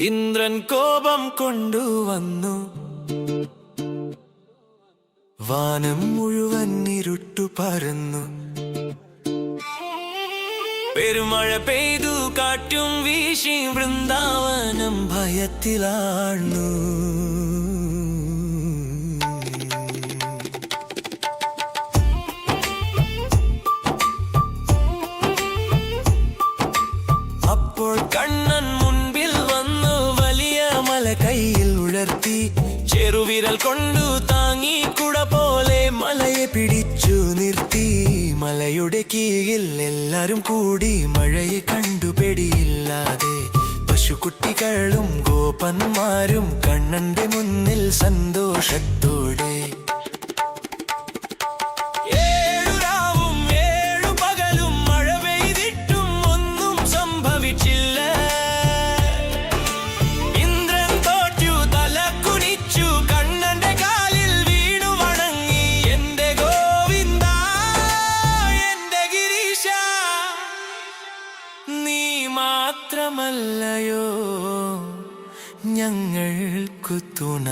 ഇന്ദ്രൻ കോപം കൊണ്ടുവന്നു. വാനം മുഴുവൻ ഇരുട്ടു പരന്നു. പെരുമഴ പെയ്തു കാറ്റും വീശി വൃന്ദാവനം ഭയത്തിലാഴ്ന്നു. അപ്പോൾ കണ്ണൻ മല കയ്യിൽ ഉയർത്തി ചെറുവിരൽ കൊണ്ടു താങ്ങി കുട പോലെ മലയെ പിടിച്ചു നിർത്തി. മലയുടെ കീഴിൽ എല്ലാരും കൂടി മഴയെ കണ്ടു പെടിയില്ലാതെ. പശുക്കുട്ടികളും ഗോപന്മാരും കണ്ണന്റെ മുന്നിൽ സന്തോഷത്തോടെ നീ മാത്രമല്ലയോ ഞങ്ങൾക്കു തുണ.